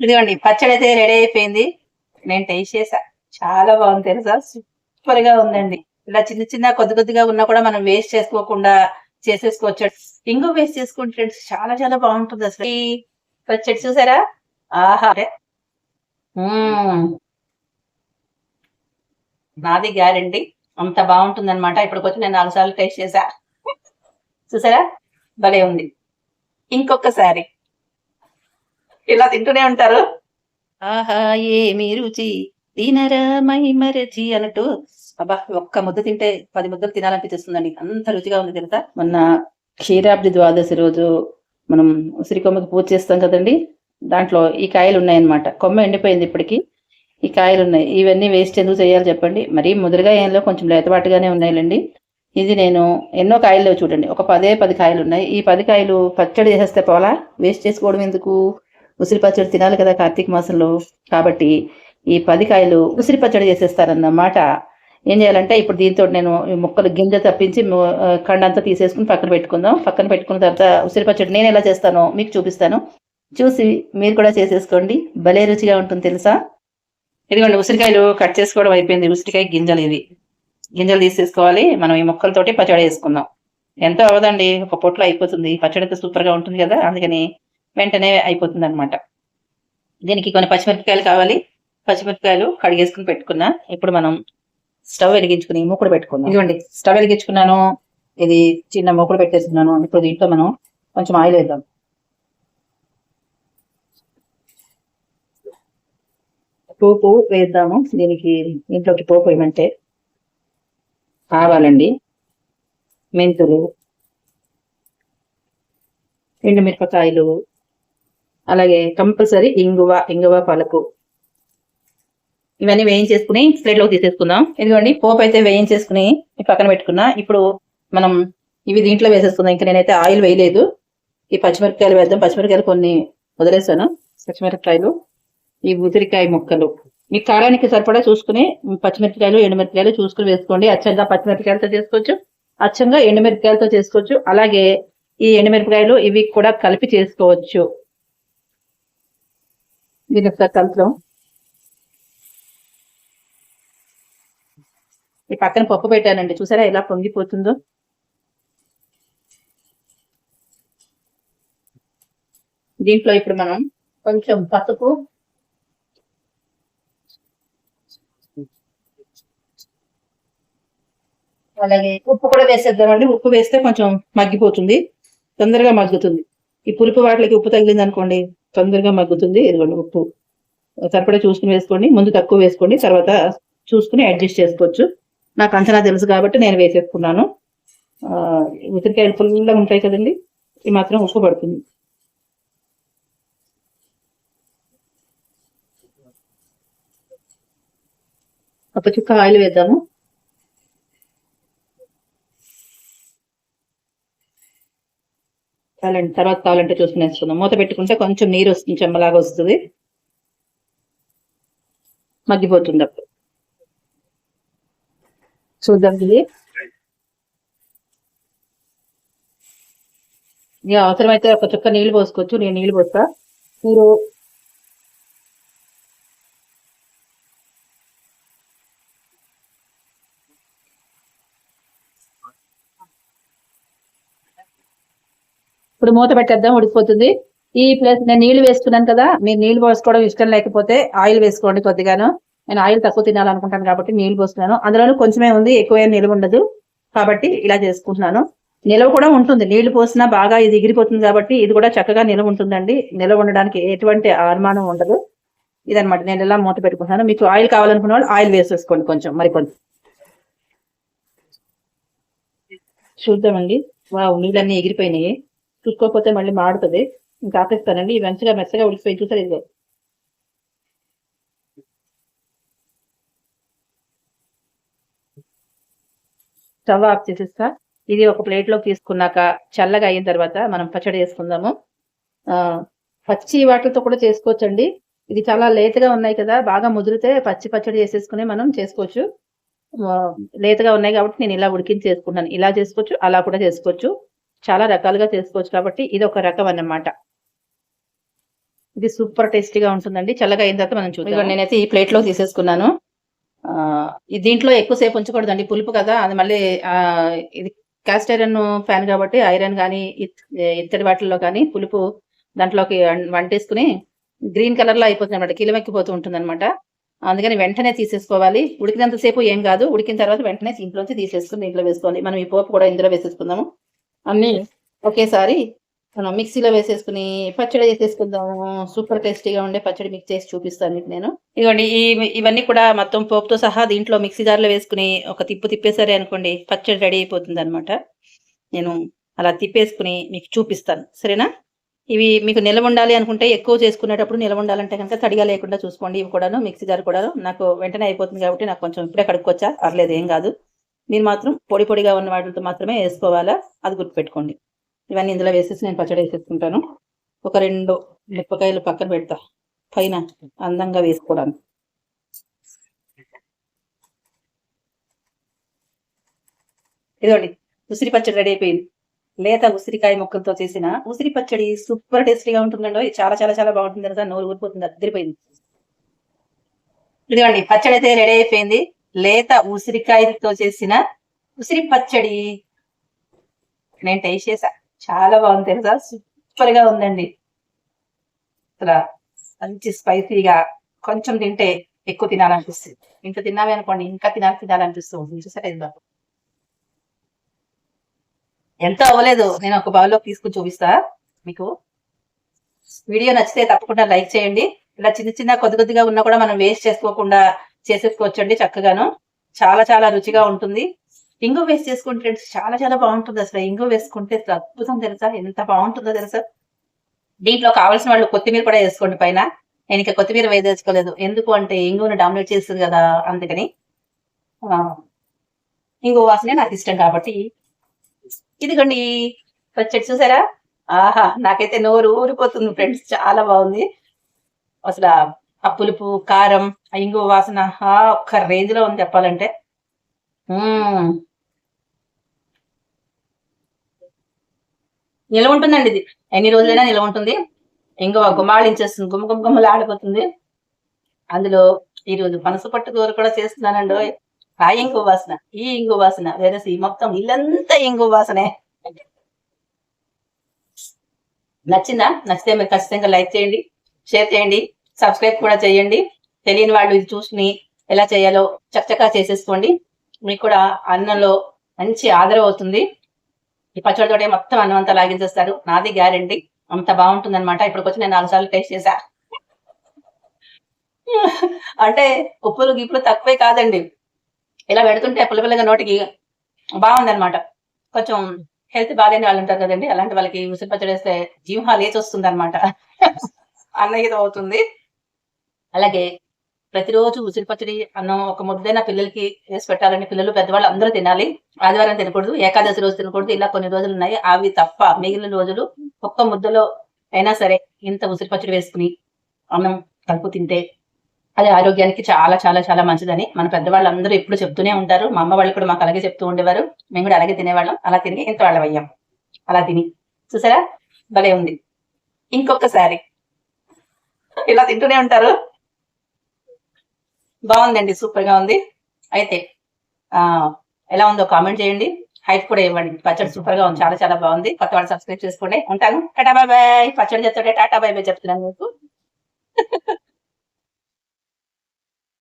ఇదిగోండి పచ్చడి అయితే రెడీ అయిపోయింది. నేను టేస్ట్ చేసా. చాలా బాగుంది తెలుసా? సూపర్గా ఉందండి. ఇలా చిన్న చిన్న కొద్ది కొద్దిగా ఉన్నా కూడా మనం వేస్ట్ చేసుకోకుండా చేసేసుకోవచ్చు. ఇంగు వేస్ట్ చేసుకుంటే చాలా చాలా బాగుంటుంది అసలు. ఈ పచ్చడి చూసారా? ఆహా. నాది గ్యారంటీ. అంత బాగుంటుంది అనమాట ఇప్పటికొచ్చి నేను నాలుగు సార్లు టేస్ట్ చేసా. చూసారా? భలే ఉంది. ఇంకొకసారి. ఇలా తింటూనే ఉంటారు. ఆహా ఏమి రుచి. తినరా మై మరచి అన్నట్టు. అబ్బా ఒక్క ముద్ద తింటే పది ముద్దలు తినాలనిపిస్తుందండి. అంత రుచిగా ఉంది తెలుసా? మొన్న క్షీరాబ్ది ద్వాదశి రోజు మనం ఉసిరి కొమ్మకి పూజ చేస్తాం కదండి? దాంట్లో ఈ కాయలు ఉన్నాయన్నమాట. కొమ్మ ఎండిపోయింది ఇప్పటికి. ఈ కాయలు ఉన్నాయి. ఇవన్నీ వేస్ట్ ఎందుకు చేయాలి చెప్పండి? మరీ ముదురుగా ఏంలో కొంచెం లేతబాటుగానే ఉన్నాయిలేండి. ఇది నేను ఎన్నో కాయలు చూడండి. ఒక పదే పది కాయలు ఉన్నాయి. ఈ పది కాయలు పచ్చడి చేసేస్తే పోలా? వేస్ట్ చేసుకోవడం ఎందుకు? ఉసిరి పచ్చడి తినాలి కదా కార్తీక మాసంలో. కాబట్టి ఈ పది కాయలు ఉసిరి పచ్చడి చేసేస్తారన్నమాట. ఏం చేయాలంటే ఇప్పుడు దీంతో నేను ఈ ముక్కలు గింజ తప్పించి కండంతా తీసేసుకుని పక్కన పెట్టుకుందాం. పక్కన పెట్టుకున్న తర్వాత ఉసిరి పచ్చడి నేను ఎలా చేస్తానో మీకు చూపిస్తాను. చూసి మీరు కూడా చేసేసుకోండి. భలే రుచిగా ఉంటుంది తెలుసా? ఇదిగోండి ఉసిరికాయలు కట్ చేసుకోవడం అయిపోయింది. ఉసిరికాయ గింజలు ఇవి. గింజలు తీసేసుకోవాలి. మనం ఈ ముక్కలతోటి పచ్చడి వేసుకుందాం ఎంతో అవదండి. ఒక పొట్లో అయిపోతుంది. పచ్చడి అయితే సూపర్గా ఉంటుంది కదా. అందుకని వెంటనే అయిపోతుంది అనమాట దీనికి కొన్ని పచ్చిమిరపకాయలు కావాలి. పచ్చిమిరపకాయలు కడిగేసుకుని పెట్టుకున్నా. ఇప్పుడు మనం స్టవ్ వెలిగించుకుని మూకుడు పెట్టుకుందాం. ఇదిగోండి. స్టవ్ వెలిగించుకున్నాను. ఇది చిన్న మూకుడు పెట్టేసుకున్నాను. ఇప్పుడు దీంట్లో మనం కొంచెం ఆయిల్ వేద్దాం. పోపు వేద్దాము. దీనికి ఇంట్లోకి పోపు వేయమంటే ఆవాలండి మెంతులు ఎండుమిరపకాయలు అలాగే కంపల్సరీ ఇంగువ ఇంగువ పలుకు. ఇవన్నీ వేయించేసుకుని ప్లేట్లోకి తీసేసుకుందాం. ఇదిగోండి పోపు అయితే వేయించేసుకుని పక్కన పెట్టుకున్నా. ఇప్పుడు మనం ఇవి దీంట్లో వేసేసుకుందాం. ఇంకా నేనైతే ఆయిల్ వేయలేదు. ఈ పచ్చిమిరపకాయలు వేద్దాం. పచ్చిమిరపకాయలు కొన్ని వదిలేసాను. పచ్చిమిరపకాయలు ఈ ఉసిరికాయ ముక్కలు. మీ కారానికి సరిపడా చూసుకుని పచ్చిమిరపకాయలు ఎండుమిరపకాయలు చూసుకుని వేసుకోండి. అచ్చంగా పచ్చిమిరపకాయలతో చేసుకోవచ్చు. అచ్చంగా ఎండుమిరపకాయలతో చేసుకోవచ్చు. అలాగే ఈ ఎండుమిరపకాయలు ఇవి కూడా కలిపి చేసుకోవచ్చు. దీని ఒకసారి కలుపుదాం ఈ పక్కన పప్పు పెట్టానండి. చూసారా ఎలా పొంగిపోతుందో? దీంట్లో ఇప్పుడు మనం కొంచెం పసుపు అలాగే ఉప్పు కూడా వేసేద్దామండి. ఉప్పు వేస్తే కొంచెం మగ్గిపోతుంది తొందరగా మగ్గుతుంది. ఈ పులుపు వాటికి ఉప్పు తగిలింది అనుకోండి తొందరగా మగ్గుతుంది. ఇదిగోండి ఉప్పు. సరిపడా చూసుకుని వేసుకోండి. ముందు తక్కువ వేసుకోండి. తర్వాత చూసుకుని అడ్జస్ట్ చేసుకోవచ్చు. నాకు అంచనా తెలుసు కాబట్టి నేను వేసేసుకున్నాను. ఉసిరికాయలు ఫుల్గా ఉంటాయి కదండి. ఈ మాత్రం ఉప్పు పడుతుంది. ఒక చుక్క ఆయిల్ వేద్దాము. చాలండి తర్వాత కావాలంటే చూసుకుని వేసుకుందాం మూత పెట్టుకుంటే కొంచెం నీరు వస్తుంది చెమ్మలాగా వస్తుంది. మగ్గిపోతుంది అప్పుడు. చూద్దాం ఇది. అవసరమైతే ఒక చుక్క నీళ్ళు పోసుకోవచ్చు. నేను నీళ్ళు పోస్తా. మీరు ఇప్పుడు మూత పెట్టేద్దాం ఉడికిపోతుంది. ఈ ప్లేస్ నేను నీళ్ళు వేసుకున్నాను కదా మీరు నీళ్ళు పోసుకోవడం ఇష్టం లేకపోతే ఆయిల్ వేసుకోండి కొద్దిగాను. నేను ఆయిల్ తక్కువ తినాలనుకుంటాను కాబట్టి నీళ్ళు పోస్తున్నాను. అందులోనూ కొంచెమే ఉంది ఎక్కువ ఏం నిలువ ఉండదు. కాబట్టి ఇలా చేసుకుంటున్నాను. నిలవ కూడా ఉంటుంది. నీళ్ళు పోసినా బాగా ఇది ఎగిరిపోతుంది కాబట్టి ఇది కూడా చక్కగా నిలవ ఉంటుందండి. నిలవ ఉండడానికి ఎటువంటి అనుమానం ఉండదు. ఇదన్నమాట. నేను ఇలా మూత పెట్టుకుంటున్నాను. మీకు ఆయిల్ కావాలనుకున్న వాళ్ళు ఆయిల్ వేసేసుకోండి కొంచెం మరి కొంచెం. చూద్దామండి. వావ్ నీళ్ళన్నీ ఎగిరిపోయినాయి. చూసుకోకపోతే మళ్ళీ మాడుతుంది. ఇంకా ఆపేస్తానండి. ఇవి మంచిగా మెత్తగా ఉడికిపోయి చూసారు ఇది స్టవ్ ఆఫ్ చేసేస్తా. ఇది ఒక ప్లేట్ తీసుకున్నాక చల్లగా అయిన తర్వాత మనం పచ్చడి చేసుకుందాము. పచ్చి వాటితో కూడా చేసుకోవచ్చండి. ఇది చాలా లేతగా ఉన్నాయి కదా బాగా ముదిరితే పచ్చి పచ్చడి చేసేసుకుని మనం చేసుకోవచ్చు. లేతగా ఉన్నాయి కాబట్టి నేను ఇలా ఉడికించి చేసుకున్నాను ఇలా చేసుకోవచ్చు అలా కూడా చేసుకోవచ్చు. చాలా రకాలుగా చేసుకోవచ్చు కాబట్టి ఇది ఒక రకం అన్నమాట. ఇది సూపర్ టేస్టీగా ఉంటుందండి. చల్లగా అయిన తర్వాత మనం చూద్దాం నేనైతే ఈ ప్లేట్లో తీసేసుకున్నాను దీంట్లో ఎక్కువసేపు ఉంచకూడదండి. పులుపు కదా అది మళ్ళీ ఆ, ఇది కాస్ట్ ఐరన్ ఫ్యాన్ కాబట్టి ఐరన్ కానీ ఇత్తడి వాటిల్లో కానీ పులుపు దాంట్లోకి వంటేసుకుని గ్రీన్ కలర్లో అయిపోతుంది అనమాట కిలమెక్కిపోతూ ఉంటుంది అనమాట అందుకని వెంటనే తీసేసుకోవాలి. ఉడికినంతసేపు ఏం కాదు. ఉడికిన తర్వాత వెంటనే దీంట్లోంచి తీసేసుకుని దీంట్లో వేసుకోవాలి మనం ఈ పోపు కూడా ఇందులో వేసేసుకుందాము. అన్ని ఒకేసారి మనం మిక్సీలో వేసేసుకుని పచ్చడి చేసేసుకుందాము. సూపర్ టేస్టీగా ఉండే పచ్చడి మిక్స్ చేసి చూపిస్తాను మీకు నేను. ఇదిగోండి ఈ ఇవన్నీ కూడా మొత్తం పోపుతో సహా దీంట్లో మిక్సీ జార్లో వేసుకుని ఒక తిప్పు తిప్పేసరి అనుకోండి పచ్చడి రెడీ అయిపోతుంది అనమాట నేను అలా తిప్పేసుకుని మీకు చూపిస్తాను. సరేనా? ఇవి మీకు నిల్వ ఉండాలి అనుకుంటే ఎక్కువ చేసుకునేటప్పుడు నిల్వ ఉండాలంటే కనుక తడిగా లేకుండా చూసుకోండి. ఇవి కూడాను మిక్సీ జార్ కూడాను. నాకు వెంటనే అయిపోతుంది కాబట్టి నాకు కొంచెం ఇప్పుడే కడుక్కొచ్చా పర్లేదు ఏం కాదు. మీరు మాత్రం పొడి పొడిగా ఉన్న వాటితో మాత్రమే వేసుకోవాలా? అది గుర్తుపెట్టుకోండి. ఇవన్నీ ఇందులో వేసేసి నేను పచ్చడి వేసేసుకుంటాను. ఒక రెండు మిరపకాయలు పక్కన పెడతా. పైన అందంగా వేసుకోవడానికి. ఇదిగోండి ఉసిరి పచ్చడి రెడీ అయిపోయింది. లేత ఉసిరికాయ ముక్కలతో చేసిన ఉసిరి పచ్చడి సూపర్ టేస్టీగా ఉంటుందండి. చాలా చాలా చాలా బాగుంటుంది. తెలుసా? నోరు ఊరిపోతుంది అద్దరిపోయింది. ఇదిగోండి పచ్చడి అయితే రెడీ అయిపోయింది. లేత ఉసిరికాయతో చేసిన ఉసిరి పచ్చడి. నేను టేస్ట్ చేసా. చాలా బాగుంది తెలుసా? సూపర్గా ఉందండి. అసలు మంచి స్పైసీగా కొంచెం తింటే ఎక్కువ తినాలనిపిస్తుంది. ఇంకా తిన్నామే అనుకోండి ఇంకా తినాలి తినాలనిపిస్తుంది. చూసారా ఇది బాబు? అవ్వలేదు. నేను ఒక బౌల్లో తీసుకుని చూపిస్తా మీకు. వీడియో నచ్చితే తప్పకుండా లైక్ చేయండి. ఇలా చిన్న చిన్న కొద్ది కొద్దిగా ఉన్నా కూడా మనం వేస్ట్ చేసుకోకుండా చేసేసుకోవచ్చండి చక్కగాను. చాలా చాలా రుచిగా ఉంటుంది. ఇంగు వేస్ట్ చేసుకుంటే ఫ్రెండ్స్ చాలా చాలా బాగుంటుంది అసలు. ఇంగు వేసుకుంటే అద్భుతం తెలుసా? ఎంత బాగుంటుందో తెలుసా? దీంట్లో కావాల్సిన వాళ్ళు కొత్తిమీర కూడా వేసుకోండి పైన. నేను ఇంకా కొత్తిమీర వేసేసుకోలేదు. ఎందుకు అంటే ఇంగుని డామినేట్ చేస్తుంది కదా అందుకని. ఆ, ఇంగు వాసనే నాకు ఇష్టం కాబట్టి. ఇదిగోండి పచ్చడి చూసారా? ఆహా నాకైతే నోరు ఊరిపోతుంది ఫ్రెండ్స్. చాలా బాగుంది. అసలు ఆ- పులుపు కారం ఆ ఇంగు వాసన ఆ ఒక్క రేంజ్లో ఉంది చెప్పాలంటే. మ్మ్. నిలవ ఉంటుందండి ఇది. ఎన్ని రోజులైనా నిలవ ఉంటుంది. ఇంగువ గుమాళించేస్తుంది గుమ్మ గుమ్మ గుమ్మలు ఆడిపోతుంది అందులో ఈ రోజు పనస పట్టు కూర కూడా చేస్తున్నానండి ఆ ఇంగు వాసన ఈ ఇంగు వాసన వేరే మొత్తం ఇల్లంతా ఇంగు వాసనే. నచ్చిందా? నచ్చితే మీరు ఖచ్చితంగా లైక్ చేయండి షేర్ చేయండి. సబ్స్క్రైబ్ కూడా చేయండి. తెలియని వాళ్ళు ఇది చూసుకుని ఎలా చేయాలో చక్కచకా చేసేసుకోండి. మీకు కూడా అన్నంలో మంచి ఆదరవు అవుతుంది ఈ పచ్చడితోటే మొత్తం అన్నం అంతా లాగించేస్తారు. నాది గ్యారంటీ. అంత బాగుంటుంది అనమాట ఇప్పటికొచ్చి నేను నాలుగు సార్లు టేస్ట్ చేశా. అంటే ఉప్పులు గిప్పులు తక్కువే కాదండి. ఇలా పెడుతుంటే పుల్లపిల్లగా నోటికి బాగుంది అనమాట కొంచెం హెల్త్ బాగాలేని వాళ్ళు ఉంటారు కదండి. అలాంటి వాళ్ళకి ఉసిరి పచ్చడి వేస్తే జీవహాలు లేచి వస్తుంది అనమాట అన్నయ్యతో అవుతుంది. అలాగే ప్రతిరోజు ఉసిరి పచ్చడి అన్నం ఒక ముద్దైన పిల్లలకి వేసి పెట్టాలని పిల్లలు పెద్దవాళ్ళు అందరూ తినాలి. ఆదివారం తినకూడదు ఏకాదశి రోజు తినకూడదు. ఇలా కొన్ని రోజులు ఉన్నాయి. అవి తప్ప మిగిలిన రోజులు ఒక్క ముద్దలో అయినా సరే ఇంత ఉసిరి పచ్చడి వేసుకుని అన్నం కలుపు తింటే అది ఆరోగ్యానికి చాలా చాలా చాలా మంచిదని మన పెద్దవాళ్ళు అందరూ ఎప్పుడు చెప్తూనే ఉంటారు. మా అమ్మ వాళ్ళు కూడా మాకు అలాగే చెప్తూ ఉండేవారు. మేము కూడా అలాగే తినేవాళ్ళం. అలా తిని ఇంత వాళ్ళం అయ్యాం. అలా తిని. చూసారా? భలే ఉంది. ఇంకొకసారి. ఇలా తింటూనే ఉంటారు. బాగుందండి సూపర్గా ఉంది. అయితే ఆ ఎలా ఉందో కామెంట్ చేయండి. హైట్ కూడా ఇవ్వండి. పచ్చడి సూపర్గా ఉంది చాలా చాలా బాగుంది. కొత్త వాళ్ళు సబ్స్క్రైబ్ చేసుకోండి. ఉంటాను. టాటా బాయ్ బాయ్. పచ్చడి చెప్తుంటే టాటా బాయ్ బాయ్ చెప్తున్నాను మీకు.